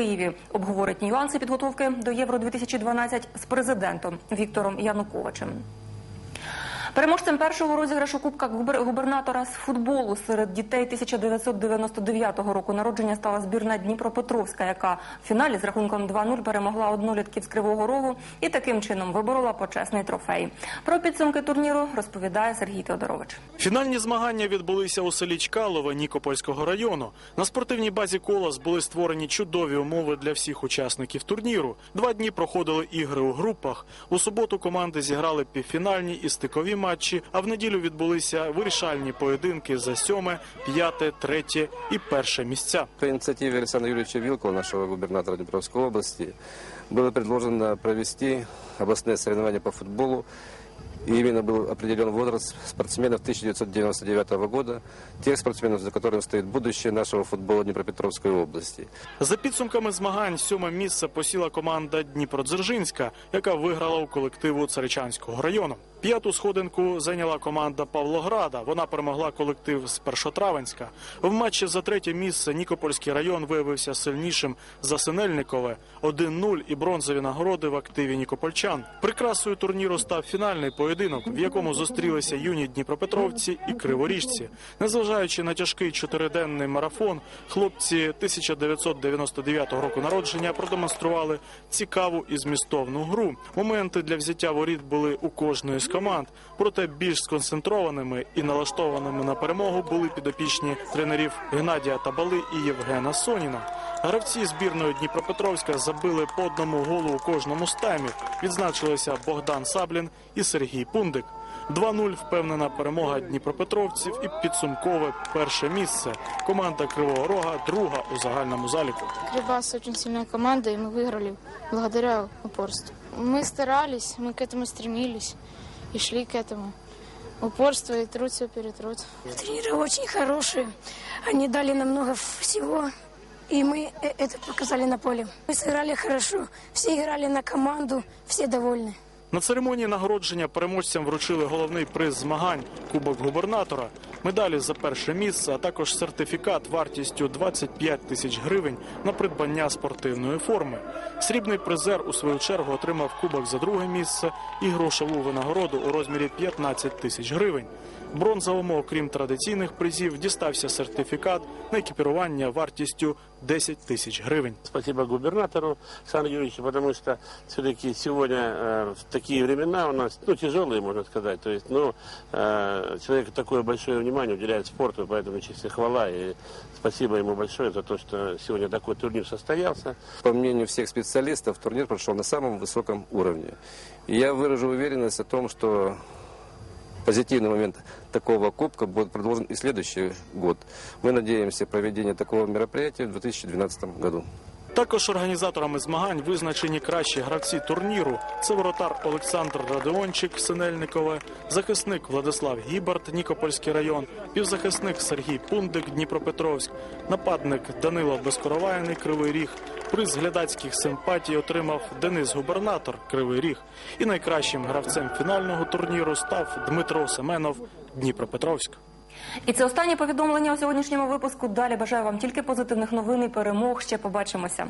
Києві обговорить нюанси підготовки до Євро 2012 з президентом Віктором Януковичем. Переможцем першого розіграшу Кубка губернатора з футболу серед дітей 1999 року народження стала збірна Дніпропетровська, яка в фіналі з рахунком 2-0 перемогла однолітків з Кривого Рогу і таким чином виборола почесний трофей. Про підсумки турніру розповідає Сергій Теодорович. Фінальні змагання відбулися у селі Чкалове Нікопольського району. На спортивній базі Колос були створені чудові умови для всіх учасників турніру. Два дні проходили ігри у групах. У суботу команди зіграли півфінальні і стикові матчі. А в неділю відбулися вирішальні поєдинки за сьоме, п'яте, третє і перше місця. По ініціативі Олександра Юрійовича Вілкова, нашого губернатора Дніпровської області, було предложено провести обласне соревновання по футболу. И именно был определен возраст спортсменов 1999 года, тех спортсменов, за которыми стоит будущее нашего футбола Днепропетровской области. За підсумками змагань сьоме місце посіла команда Дніпродзержинська, яка виграла у колективу Царичанського району. П'яту сходинку зайняла команда Павлограда. Вона перемогла колектив з Першотравенська. В матчі за третє місце Нікопольський район виявився сильнішим за Синельникове 1-0 і бронзові нагороди в активі Нікопольчан. Прикрасою турніру став фінальний поєдинок, в якому зустрілися юні Дніпропетровці і Криворіжці. Незважаючи на тяжкий чотириденний марафон, хлопці 1999 року народження продемонстрували цікаву і змістовну гру. Моменти для взяття воріт були у кожної з команд, проте більш сконцентрованими і налаштованими на перемогу були підопічні тренерів Геннадія Табали і Євгена Соніна. Гравці збірної Дніпропетровська забили по одному голу у кожному з таймів. Відзначилися Богдан Саблін і Сергій Пундик. 2-0 впевнена перемога Дніпропетровців і підсумкове перше місце. Команда Кривого Рога друга у загальному заліку. Кривбас очень сильная команда, и мы выиграли благодаря упорству. Мы старались, мы к этому стремились и шли к этому. Упорство и труд все перетрут. Тренеры очень хорошие. Они дали нам много всего. И мы э- это показали на поле. Мы сыграли хорошо. Все играли на команду. Все довольны. На церемонії нагородження переможцям вручили головний приз змагань Кубок губернатора, медалі за перше місце, а також сертифікат вартістю 25 тисяч гривень на придбання спортивної форми. Срібний призер у свою чергу отримав кубок за друге місце і грошову винагороду у розмірі 15 тисяч гривень. Бронзовому, окрім традиційних призів, дістався сертифікат на екіпірування вартістю 10 тисяч гривень. Спасибо губернатору Александру Юрьевичу, потому что все-таки сегодня э, в такие времена у нас, ну, тяжелые, можно сказать. То есть, ну, э, человек такое большое внимание уделяет спорту, поэтому чистая хвала и спасибо ему большое за то, что сегодня такой турнир состоялся. По мнению всех специалистов, турнир прошел на самом высоком уровне. И я выражу уверенность о том, что позитивный момент такого кубка будет продолжен и следующий год. Мы надеемся проведение такого мероприятия в 2012 году. Також організаторами змагань визначені кращі гравці турніру. Це воротар Олександр Радеончик Синельникове, захисник Владислав Гібарт, Нікопольський район, півзахисник Сергій Пундик, Дніпропетровськ, нападник Данило Безкоровайний, Кривий Ріг. Приз глядацьких симпатій отримав Денис Губернатор, Кривий Ріг. І найкращим гравцем фінального турніру став Дмитро Семенов, Дніпропетровськ. І це останнє повідомлення у сьогоднішньому випуску. Далі бажаю вам тільки позитивних новин і перемог. Ще побачимося.